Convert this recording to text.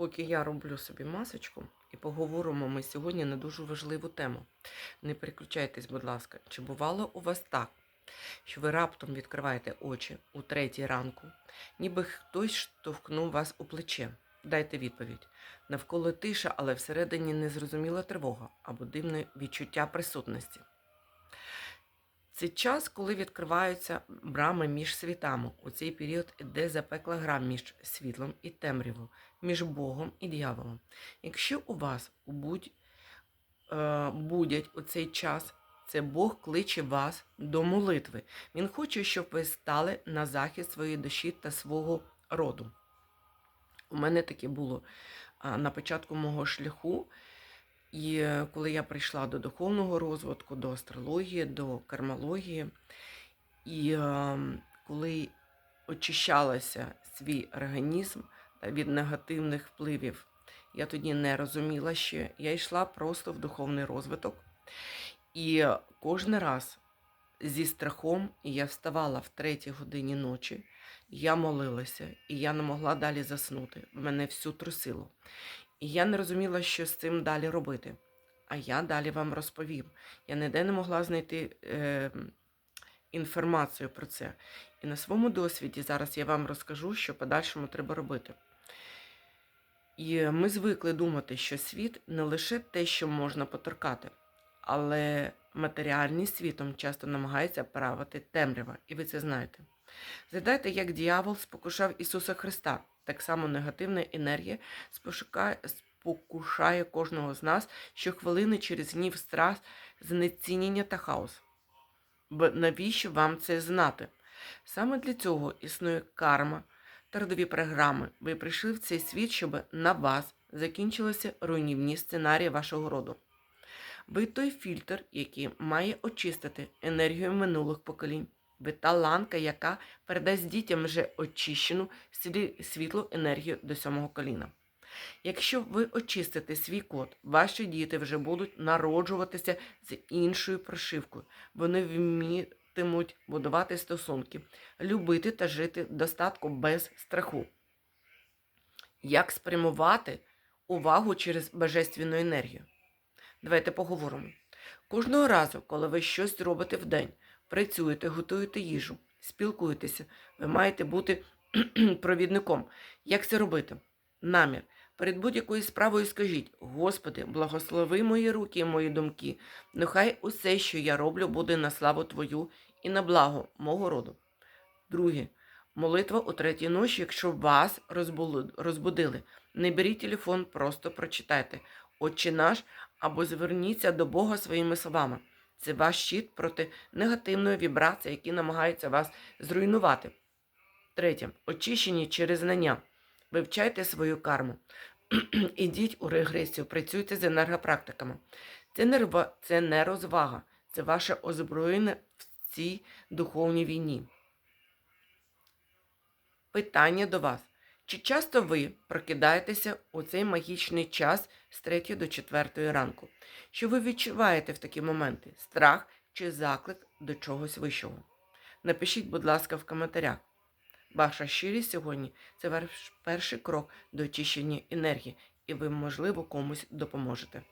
Поки я роблю собі масочку і поговоримо ми сьогодні на дуже важливу тему. Не переключайтесь, будь ласка, чи бувало у вас так, що ви раптом відкриваєте очі у третій ранку, ніби хтось штовхнув вас у плече. Дайте відповідь. Навколо тиша, але всередині незрозуміла тривога або дивне відчуття присутності. Це час, коли відкриваються брами між світами. У цей період іде запекла гра між світлом і темрявою, між Богом і дияволом. Якщо у вас будь, е, будять у цей час, це Бог кличе вас до молитви. Він хоче, щоб ви стали на захист своєї душі та свого роду. У мене таке було на початку мого шляху. І е, коли я прийшла до духовного розвитку, до астрології, до кармології, і е, коли очищалася свій організм від негативних впливів, я тоді не розуміла ще. Я йшла просто в духовний розвиток. І кожен раз зі страхом я вставала в третій годині ночі, я молилася, і я не могла далі заснути. Мене всю трусило. І я не розуміла, що з цим далі робити. А я далі вам розповім. Я ніде не могла знайти е, інформацію про це. І на своєму досвіді зараз я вам розкажу, що подальшому треба робити. І ми звикли думати, що світ не лише те, що можна поторкати, але матеріальний світом часто намагається правити темрява, і ви це знаєте. Згадайте, як діявол спокушав Ісуса Христа. Так само негативна енергія спокушає кожного з нас щохвилини через гнів, страх, знецінення та хаос. Бо навіщо вам це знати? Саме для цього існує карма та родові програми. Ви прийшли в цей світ, щоб на вас закінчилися руйнівні сценарії вашого роду. Ви той фільтр, який має очистити енергію минулих поколінь. Ви та ланка, яка передасть дітям вже очищену світлу енергію до сьомого коліна. Якщо ви очистите свій код, ваші діти вже будуть народжуватися з іншою прошивкою. Вони вмітимуть будувати стосунки, любити та жити достатку без страху. Як спрямувати увагу через божественну енергію? Давайте поговоримо. Кожного разу, коли ви щось робите в день, працюєте, готуєте їжу, спілкуєтеся, ви маєте бути провідником. Як це робити? Намір. Перед будь-якою справою скажіть: Господи, благослови мої руки і мої думки. Нехай усе, що я роблю, буде на славу Твою і на благо мого роду. Друге. Молитва у третій ночі, якщо вас розбудили. Не беріть телефон, просто прочитайте. Отче наш або зверніться до Бога своїми словами. Це ваш щит проти негативної вібрації, які намагаються вас зруйнувати. Третє. Очищені через знання. Вивчайте свою карму. Ідіть у регресію, працюйте з енергопрактиками. Це не, рва- це не розвага, це ваше озброєння в цій духовній війні. Питання до вас. Чи часто ви прокидаєтеся у цей магічний час з 3 до 4 ранку? Що ви відчуваєте в такі моменти? Страх чи заклик до чогось вищого? Напишіть, будь ласка, в коментарях. Ваша щирість сьогодні це ваш перший крок до очищення енергії, і ви, можливо, комусь допоможете.